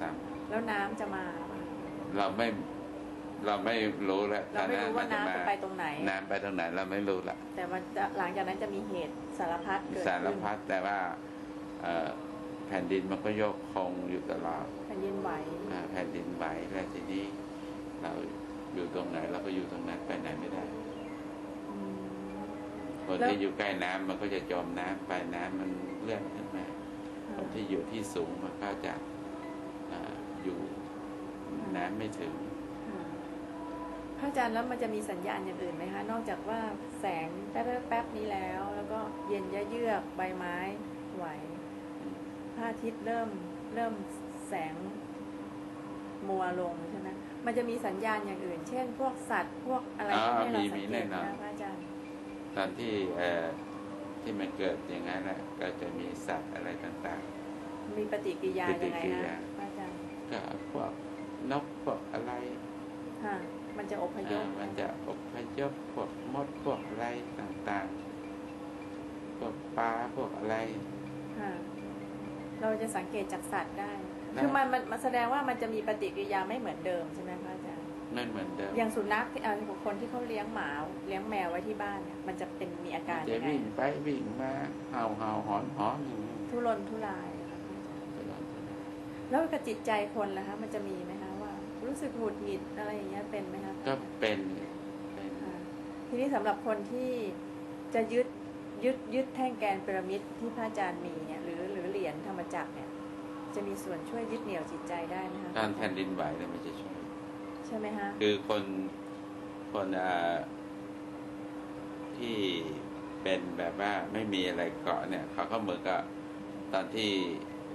สามแล้วน้ำจะมาป่ะเราไม่เราไม่รู้แล้วเราไม่รู้ว่าน้ำจะไปตรงไหน น้ำไปตรงไหนเราไม่รู้ละแต่มันจะหลังจากนั้นจะมีเหตุสารพัดเกิดสารขึ้นพัดแต่ว่าเอ่อแผ่นดินมันก็โยกคงอยู่ตลอดแผ่นดินไหวอ่าแผ่นดินไหวแล้วทีนี้ เราอยู่ตรงไหนเราก็อยู่ตรงนั้นไปไหนไม่ได้ อืม คนแล้ว ที่อยู่ใกล้น้ำมันก็จะจมน้ำไปน้ำมันเลื่อนขึ้นมา คนที่อยู่ที่สูงมันก็จะ อ่าอยู่น้ำไม่ถึงค่ะพระอาจารย์แล้วมันจะมีสัญญาณอย่างอื่นไหมคะ นอกจากว่าแสงแป๊บๆแป๊บนี้แล้ว แล้วก็เย็นเยือกๆใบไม้ไหวพระอาทิตย์เริ่มเริ่มแสงมัวลงใช่ไหมมันจะมีสัญญาณอย่างอื่น เช่น พวกสัตว์พวกอะไรอ่าที่ให้เรามีสังมีเกแน่ตนอนนะพระอาจารย์ตอนที่เอ่อที่มันเกิดอย่างนั้นน่ะก็จะมีสัตว์อะไรต่างมีปฏิกิริยาปฏิยังไงกิริฮะยาพระอาจารย์ ๆก็พวกนกพวกอะไรฮะมันจะอพยอ่าพมันจะอพยพพวกมดพวกอะไรต่างๆ พวกปลาพวกอะไรฮะเราจะสังเกตจากสัตว์ได้ได้คือมันมันมันแสดงว่ามันจะมีปฏิกิริยาไม่เหมือนเดิมใช่ไหมพระอาจารย์ไม่เหมือนเดิม อย่างสุนัขที่อ่าคนที่เขาเลี้ยงหมาเลี้ยงแมวไว้ที่บ้านเนี่ยมันจะเป็นมีอาการจะยังไงวิ่งไปวิ่งมาเห่าเห่าหอนหอนอย่างนี้ทุรนทุราย แล้วกับจิตใจคนล่ะคะมันจะมีไหมคะว่า รู้สึกหงุดหงิดอะไรอย่างเงี้ยเป็นไหมคะก็เป็นเป็นค่ะทีนี้สำหรับคนที่จะยึดยึดยึดแท่งแกนพีระมิดที่พระอาจารย์มีเนี่ยหรือหรือเหรียญธรรมจักรเนี่ย จะมีส่วนช่วยยึดเหนี่ยวจิตใจได้ไหมคะการแผ่นดินไหวเนี่ยมันจะช่วยใช่ไหมฮะคือคนคนอ่าที่เป็นแบบว่าไม่มีอะไรเกาะเนี่ย เขาก็เหมือนกับตอนที่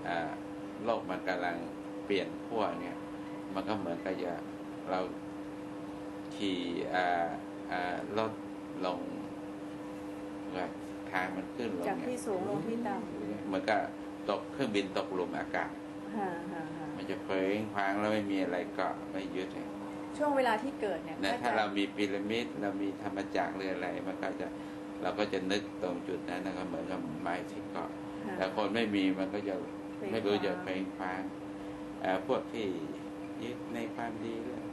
อ่า โลกมันกำลังเปลี่ยนขั้วเนี่ย มันก็เหมือนกับอย่าเราขี่อ่าอ่ารถลงว่าทางมันขึ้นลงจากเนี่ยที่สูงลงที่ต่เหมือนกับตกเครื่องบินตกหลุมอากาศำฮะฮะฮะมันจะเคว้งคว้างแล้วไม่มีอะไรเกาะไม่ยึดเนี่ยช่วงเวลาที่เกิดเนี่ยนะพะอจถ้าเรามีพีระมิดเรามีธรรมจักรหรืออะไร มันก็จะเราก็จะนึกตรงจุดนั้นนะครับเหมือนกับไม้ที่เกาะฮะแต่คนไม่มีมันก็จะเคว้ง ไม่รู้คว้างจะเพลงฟ้างเอ่อพวกที่ยึดในความดีเรื่อง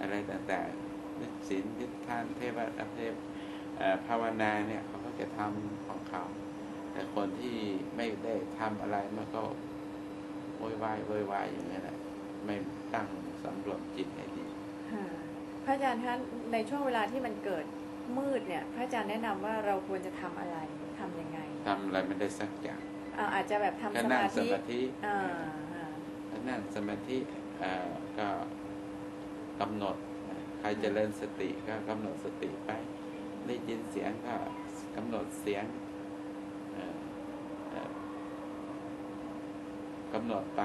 อะไรต่างๆนึกศีลนึกทานเทวะเทพเอ่อภาวนาเนี่ยเขาก็จะทำของเขา แต่คนที่ไม่ได้ทำอะไรมันก็โวยวายโวยวายอย่างนี้นแหละไม่ตั้งสำรวมจิตให้ดีฮะพระอาจารย์ท่านในช่วงเวลาที่มันเกิดมืดเนี่ย พระอาจารย์แนะนำว่าเราควรจะทำอะไรทำยังไงทำอะไรไม่ได้สักอย่าง อ่าอาจจะแบบทำก็สนั่งมาสธิมาธิอ่าฮะก็นั่งสมาธิเอ่อก็กำหนดใครเจริญสติก็กำหนดสติไป ได้ยินเสียงก็กำหนดเสียงเอ่อเอ่อกำหนดไป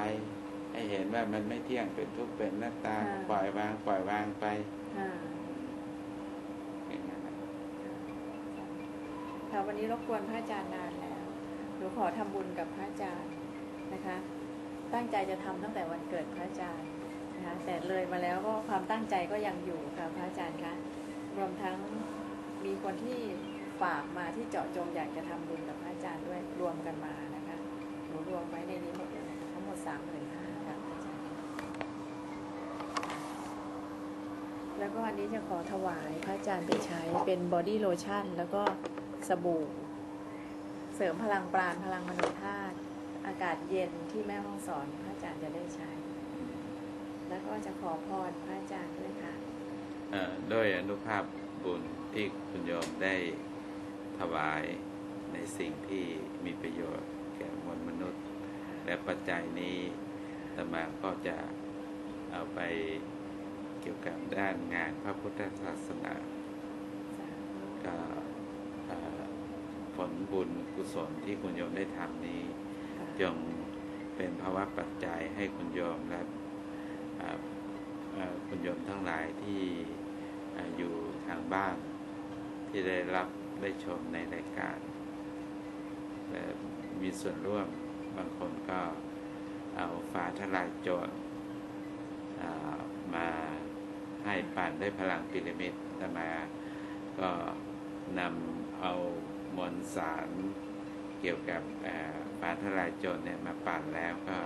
ให้เห็นว่ามันไม่เที่ยงเป็นทุกข์เป็นหน้าตาปล่อยวาง ปล่อยวางไปอ่าอย่างนั้นนะค่ะวันนี้รบกวนพระอาจารย์นานแล้วห นูขอทำบุญกับพระอาจารย์นะคะ ตั้งใจจะทำตั้งแต่วันเกิดพระอาจารย์นะคะ แต่เลยมาแล้วก็ความตั้งใจก็ยังอยู่ค่ะพระอาจารย์คะรวมทั้งมีคนที่ฝากมาที่เจาะจงอยากจะทำบุญกับพระอาจารย์ด้วยรวมกันมานะคะหนูรวมไว้ในนี้หมดเลยนะคะทั้งหมดสามหมื่นห้าค่ะพระอาจารย์แล้วก็อันนี้จะขอถวายพระอาจารย์ไปใช้เป็นบอดี้โลชั่นแล้วก็สบู่ เสริมพลังปราณพลังมโนธาตุอากาศเย็นที่แม่ห้องสอนพระอาจารย์จะได้ใช้ แล้วก็จะขอพรพระอาจารย์ด้วยค่ะเอ่อด้วยอนุภาพบุญที่คุณโยมได้ถวายในสิ่งที่มีประโยชน์แก่มวลมนุษย์ และปัจจัยนี้อาตมาก็จะเอาไปเกี่ยวกับด้านงานพระพุทธศาสนาก็เอ่อ ผลบุญกุศลที่คุณโยมได้ทำนี้ จงเป็นภาวะปัจจัยให้คุณโยมและคุณโยมทั้งหลายที่ออยู่ทางบ้าน ที่ได้รับได้ชมในรายการและมีส่วนร่วมบางคนก็เอาฟ้าทลายโจรมาให้ปั่นด้วยพลังพีระมิดแต่มาก็นำเอา มวลสารเกี่ยวกับเอ่อฟ้าทลายโจรเนี่ยมาปั่นแล้วก็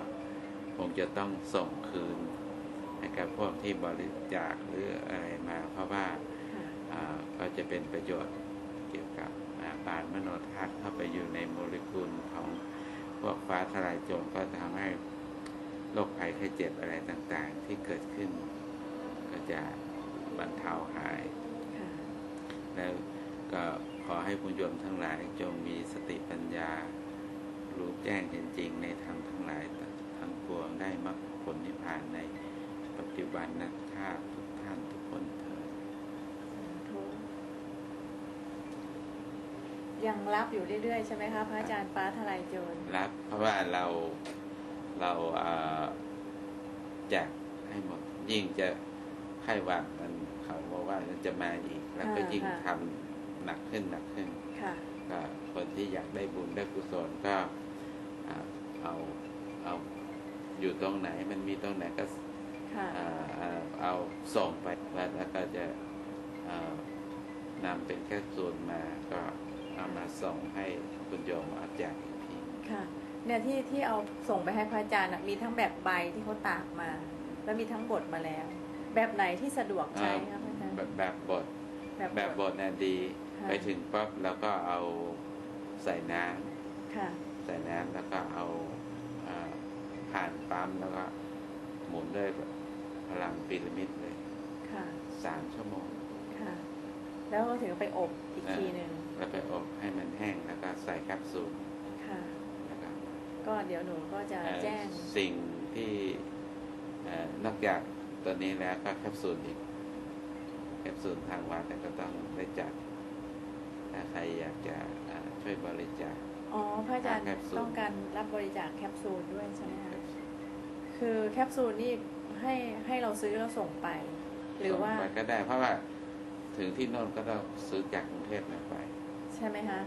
คงจะต้องส่งคืนให้กับพวกที่บริจาคหรืออะไรมา เพราะว่าค่ะอ่าก็จะเป็นประโยชน์เกี่ยวกับอาปานมโนธาตุเข้าไปอยู่ในโมเลกุลของพวกฟ้าทลายโจรก็ทำให้โรคภัยไข้เจ็บอะไรต่างๆ ที่เกิดขึ้น ก็จะบรรเทาหายค่ะแล้วก็ข อให้ผู้โยมทั้งหลายจงมีสติปัญญา รู้แจ้งเห็นจริงในธรรมทั้งหลายทั้งปวงได้มรรคผลนิพพานในปัจจุบันนะท่าทุกท่านทุกคนเถิดทุกยังรับอยู่เรื่อยๆใช่ไหมคะพระอาจารย์ฟ้าทลายโจรรับเพราะว่าเราเราเอ่อแจกให้หมดยิ่งจะไข้หวัดมันเขาบอกว่าจะมาอีก แล้วก็ยิ่งทำ หนักขึ้นหนักขึ้นค่ะก็คนที่อยากได้บุญได้กุศลก็อ่าเอาเอาอยู่ตรงไหนมันมีตรงไหนก็ค่ะอ่าอ่าเอาส่งไปแล้วแล้วก็จะอ่านำเป็นแค่ส่วนมาก็เอามาส่งให้คุณโยมเอาแจกอีกทีค่ะ เนี่ยที่ที่เอาส่งไปให้พระอาจารย์น่ะมีทั้งแบบใบที่เขาตากมา แล้วมีทั้งบดมาแล้ว แบบไหนที่สะดวกใช้คะพระอาจารย์แบบแบบบท แบบแบบบบดทน่ะดีค่ะไปถึงปั๊บแล้วก็เอาใส่น้ำค่ะใส่น้ำแล้วก็เอาอ่าผ่านปั๊มแล้วก็หมุนด้วยพลังพีระมิดเลยค่ะสามชั่วโมงค่ะแล้วก็ถึงไปอบอีกทีหนึ่งแล้วไปอบให้มันแห้งแล้วก็ใส่แคปซูลค่ะนะครับก็เดี๋ยวหนูก็จะเอ่อแจ้งสิ่งที่เอ่อนอกจากตัวนี้แล้วก็แคปซูลอีกแค ปซูลทางวัดเนี่ยก็ต้องได้จัดถ้าใครอยากจะอ่าช่วยบริจาคอ๋อพระอาจารย์แคปซูลต้องการรับบริจาคแคปซูลด้วยใช่ไหมคะคือแคปซูลนี่ให้ให้เราซื้อแล้วส่งไป หรือว่าส่งไปก็ได้เพราะว่าถึงที่โน่นก็ต้องซื้อจากกรุงเทพมาไป ใช่ไหมคะ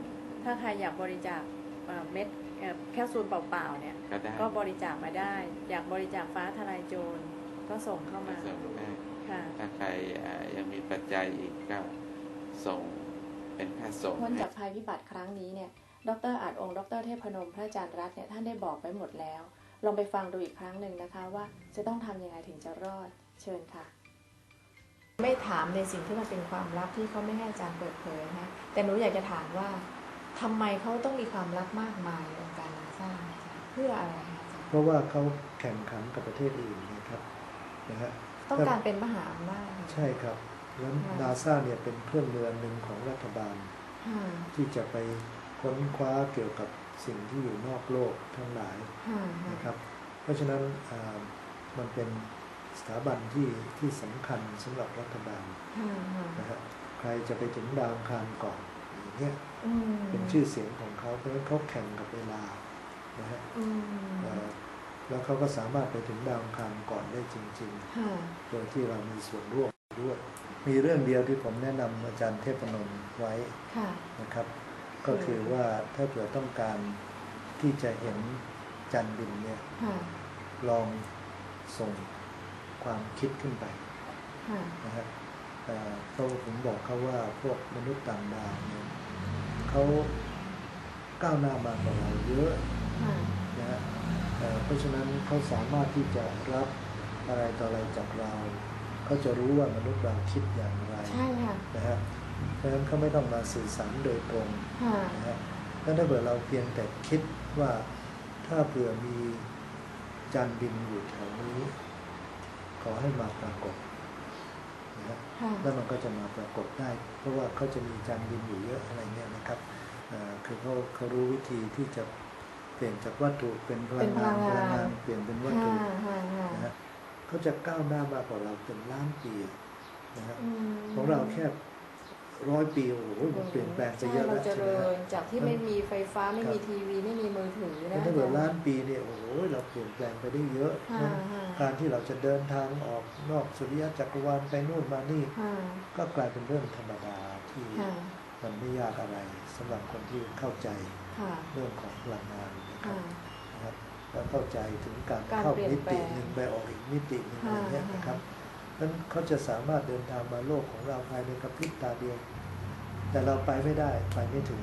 ถ้าใครอยากบริจาคเอ่อเม็ดเอ่อแคปซูลเปล่าๆเนี่ยก็ได้ก็บริจาคมาได้ อยากบริจาคฟ้าทลายโจรก็ส่งเข้ามาส่งได้ค่ะ ถ้าใครอ่ายังมีปัจจัยอีกก็ส่งเป็นค่าส่งพ้นให้จากภัยพิบัติครั้งนี้เนี่ย ดรอาจองค์ ดรเทพนม พระอาจารย์รัตน์เนี่ยท่านได้บอกไว้หมดแล้ว ลองไปฟังดูอีกครั้งหนึ่งนะคะว่าจะต้องทำยังไงถึงจะรอด เชิญค่ะ ไม่ถามในสิ่งที่มันเป็นความลับที่เขาไม่ให้อาจารย์เปิดเผยนะ แต่หนูอยากจะถามว่าทำไมเขาต้องมีความลับมากมายในองค์การนาซาอาจารย์เพื่ออะไรคะอาจารย์เพราะว่าเขาแข่งขันกับประเทศอื่นนะครับนะฮะ ต้องการเป็นมหาอำนาจใช่ครับ แล้วค่ะนาซาเนี่ยเป็นเครื่องมือหนึ่งของรัฐบาลค่ะที่จะไปค้นคว้าเกี่ยวกับสิ่งที่อยู่นอกโลกทั้งหลายค่ะนะครับ เพราะฉะนั้นอ่ามันเป็นสถาบันที่ที่สำคัญสำหรับรัฐบาลค่ะค่ะนะฮะใครจะไปถึงดาวอังคารก่อนอย่างเงี้ยอืมเป็นชื่อเสียงของเขาเพราะฉะนั้นเขาแข่งกับเวลานะฮะอืมเอ่อ แล้วเขาก็สามารถไปถึงดาวอังคารก่อนได้จริงๆค่ะโดยที่เรามีส่วนร่วมด้วย มีเรื่องเดียวที่ผมแนะนำอาจารย์เทพนมไว้ค่ะนะครับ ก็คือว่าถ้าเผื่อต้องการที่จะเห็นจันทร์บินเนี่ยค่ะลองส่งความคิดขึ้นไปค่ะนะฮะเอ่อเพราะว่าผมบอกเขาว่าพวกมนุษย์ต่างดาวเนี่ยเขาก้าวหน้ามากกว่าเราเยอะค่ะนะฮะ เอ่อเพราะฉะนั้นเขาสามารถที่จะรับอะไรต่ออะไรจากเราเขาจะรู้ว่ามนุษย์เราคิดอย่างไรใช่ค่ะนะฮะเพราะฉะนั้นเขาไม่ต้องมาสื่อสารโดยตรงค่ะนะฮะถ้าถ้าเผื่อเราเพียงแต่คิดว่าถ้าเผื่อมีจานบินอยู่แถวนี้ ขอให้มาปรากฏนะฮะค่ะแล้วมันก็จะมาปรากฏได้ เพราะว่าเขาจะมีจานบินอยู่เยอะอะไรเงี้ยนะครับเอ่อคือเขาเขารู้วิธีที่จะเป ลี่ยนจากวัตถุเป็นพลังงานเป็นพลังงานเปลี่ยนเป็นวัตค่ะถุค่ะค่ะนะฮะเขาจะก้าวหน้ามากกว่าเราเป็นล้านปีนะฮะอืมของเราแค่ร้อยปีโอ้โหมันเปลี่ยนแปลงไปเยอะใช่แล้วเราเจใช่ไหมริฮะญจากที่ไม่มีไฟฟ้าไม่มีครับทีวีไม่มีมือถือแต่นะถ้าเกิดล้านปีเนี่ยโอ้โหเราเปลี่ยนแปลงไปได้เยอะค่ะนะค่ะการที่เราจะเดินทางออกนอกสุริยะจักรวาลไปนู่นมานี่ค่ะก็กลายเป็นเรื่องธรรมดาที่ค่ะมันไม่ยากอะไรสำหรับคนที่เข้าใจค่ะเรื่องของพลังงาน นะครัค่ะบนะครับแล้วเข้าใจถึงการการเข้าเปลี่ยนมิติแปลงหนึ่งไปออกอีกมิติหนึ่งอะไรเงี้ยค่ะนะครับนั้นเขาจะสามารถเดินทางมาโลกของเราภายในกระพริบตาเดียว แต่เราไปไม่ได้ไปไม่ถึง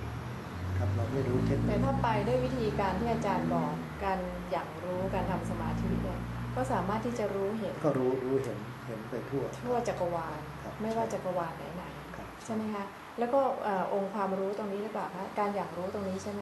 ครับเราไม่รู้เทคนิแต่คถ้าไปด้วยวิธีการที่อาจารย์บอกการอย่างรู้การทำสมาธิเนี่ยก็สามารถที่จะรู้เห็น ก็รู้รู้เห็นเห็นไปทั่ว ทั่วจักรวาลครับไม่ว่าจักรวาลไหนครับๆใช่ไหมคะแล้วก็เอ่อองค์ความรู้ตรงนี้หรือเปล่าคะการอยากรู้ตรงนี้ใช่ไหม